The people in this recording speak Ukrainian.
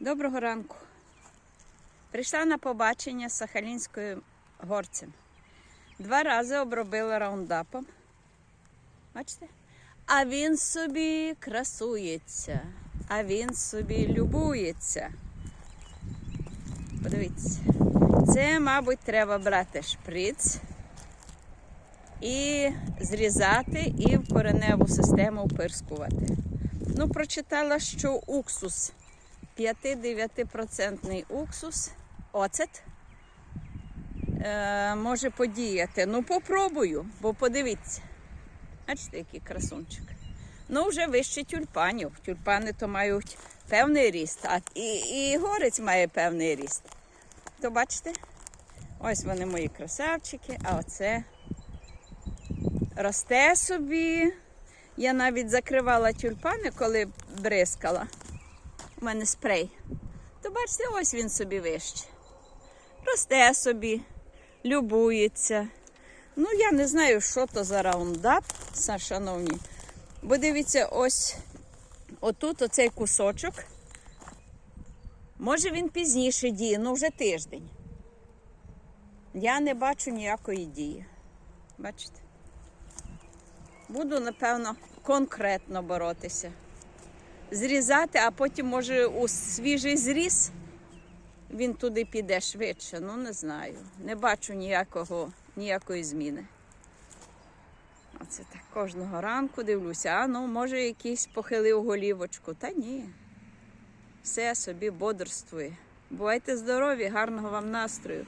Доброго ранку. Прийшла на побачення з Сахалінською горцем. Два рази обробила раундапом. Бачите? А він собі красується, а він собі любується. Подивіться. Це, мабуть, треба брати шприц і зрізати і в кореневу систему впирскувати. Ну, прочитала, що уксус 5-9% уксус, оцет е, може подіяти. Ну, попробую, бо подивіться. Бачите, який красунчик. Ну, вже вище тюльпанів. Тюльпани то мають певний ріст, а і, і горець має певний ріст. То бачите? Ось вони мої красавчики, а оце росте собі. Я навіть закривала тюльпани, коли бризкала. У мене спрей. То бачите, ось він собі вище. Росте собі, любується. Ну, я не знаю, що то за раундап, шановні. Бо дивіться, ось отут оцей кусочок. Може він пізніше діє, ну вже тиждень. Я не бачу ніякої дії. Бачите? Буду, напевно, конкретно боротися. Зрізати, а потім, може, у свіжий зріз він туди піде швидше. Ну, не знаю. Не бачу ніякого, ніякої зміни. Оце так кожного ранку дивлюся, а ну, може, якийсь похилив голівочку. Та ні. Все собі бодрствує. Бувайте здорові, гарного вам настрою.